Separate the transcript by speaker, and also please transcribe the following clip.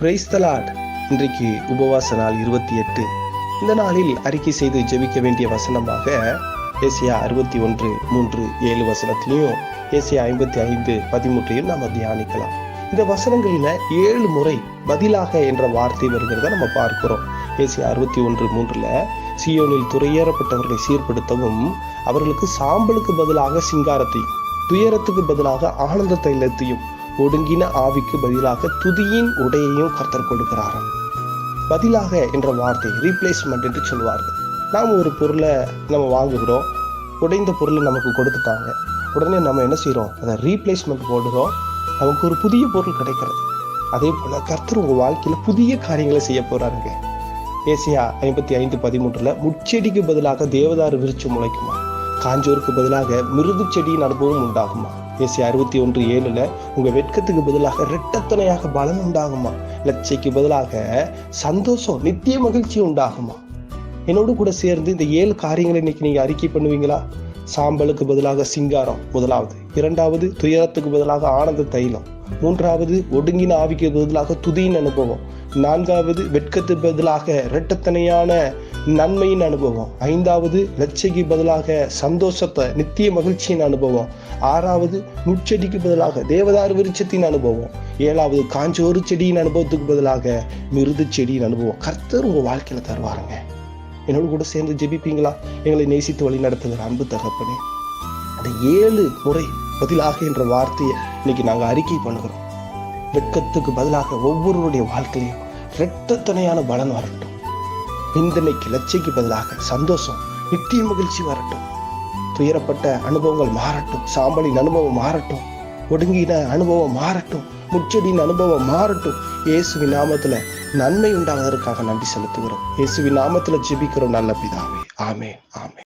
Speaker 1: Praise the Lord இன்றைக்கு உபவாச நாள் இருபத்தி எட்டு. இந்த நாளில் அறிக்கை செய்து ஜெபிக்க வேண்டிய வசனமாக ஏசியா அறுபத்தி ஒன்று மூன்று ஏழு வசனத்திலையும் ஏசியா ஐம்பத்தி ஐந்து பதிமூன்றையும் நாம் தியானிக்கலாம். இந்த வசனங்களில் ஏழு முறை பதிலாக என்ற வார்த்தை வருகிறத நம்ம பார்க்கிறோம். ஏசியா அறுபத்தி ஒன்று மூன்றில் சியோனில் துறையேறப்பட்டவர்களை சீர்படுத்தவும் அவர்களுக்கு சாம்பலுக்கு பதிலாக சிங்காரத்தையும் துயரத்துக்கு பதிலாக ஆனந்த தைலத்தையும் ஒடுங்கின ஆவிக்கு பதிலாக துதியின் உடையையும் கர்த்தர் கொடுக்கிறாராம் பதிலாக என்ற வார்த்தை ரீப்ளேஸ்மெண்ட் என்று சொல்வார்கள் நாம் ஒரு பொருளை நம்ம வாங்குகிறோம். உடைந்த பொருளை நமக்கு கொடுத்துட்டாங்க. உடனே நம்ம என்ன செய்கிறோம் அதை ரீப்ளேஸ்மெண்ட் போடுகிறோம் நமக்கு ஒரு புதிய பொருள் கிடைக்கிறது. அதே போல் கர்த்தர் உங்கள் வாழ்க்கையில் புதிய காரியங்களை செய்ய போகிறாருங்க ஏசியா ஐம்பத்தி ஐந்து பதிமூன்றில் முச்செடிக்கு பதிலாக தேவதாரு விரிச்சு முளைக்குமா? காஞ்சோருக்கு பதிலாக மிருது செடியின் அனுபவம் உண்டாகுமா? ஏசி அறுபத்தி ஒன்று ஏழில் உங்கள் வெட்கத்துக்கு பதிலாக ரெட்டத்தனையாக பலன் உண்டாகுமா? லட்சைக்கு பதிலாக சந்தோஷம் நித்திய மகிழ்ச்சி உண்டாகுமா? என்னோடு கூட சேர்ந்து இந்த ஏழு காரியங்களை இன்னைக்கு நீங்கள் அறிக்கை பண்ணுவீங்களா? சாம்பலுக்கு பதிலாக சிங்காரம் முதலாவது. இரண்டாவது துயரத்துக்கு பதிலாக ஆனந்த தைலம். மூன்றாவது ஒடுங்கின ஆவிக்கு பதிலாக துதியின் அனுபவம். நான்காவது வெட்கத்துக்கு பதிலாக இரட்டத்தனையான நன்மையின் அனுபவம். ஐந்தாவது லட்சைக்கு பதிலாக சந்தோஷத்தை நித்திய மகிழ்ச்சியின் அனுபவம். ஆறாவது முச்செடிக்கு பதிலாக தேவதார் விருட்சத்தின் அனுபவம். ஏழாவது காஞ்சோறு செடியின் அனுபவத்துக்கு பதிலாக மிருது செடியின் அனுபவம். கர்த்தர் உங்கள் வாழ்க்கையில தருவாருங்க. என்னோடு கூட சேர்ந்து ஜெபிப்பீங்களா? எங்களை நேசித்து வழி நடத்துகிற அன்பு தகப்பனே. அந்த ஏழு முறை பதிலாக என்ற வார்த்தையை இன்னைக்கு நாங்க அறிக்கை பண்ணுகிறோம். வெட்கத்துக்கு பதிலாக ஒவ்வொருவருடைய வாழ்க்கையிலும் இரட்டத்தனையான பலன் வரட்டும். நிந்தனைக்கு லட்சைக்கு பதிலாக சந்தோஷம் நித்திய மகிழ்ச்சி வரட்டும். துயரப்பட்ட அனுபவங்கள் மாறட்டும் சாம்பலின் அனுபவம் மாறட்டும் ஒடுங்கின அனுபவம் மாறட்டும் முச்சடியின் அனுபவம் மாறட்டும். இயேசுவின் நாமத்துல நன்மை உண்டாவதற்காக நன்றி செலுத்துகிறோம். இயேசுவின் நாமத்துல ஜெபிக்கிறோம் நல்ல பிதாவே. ஆமே ஆமே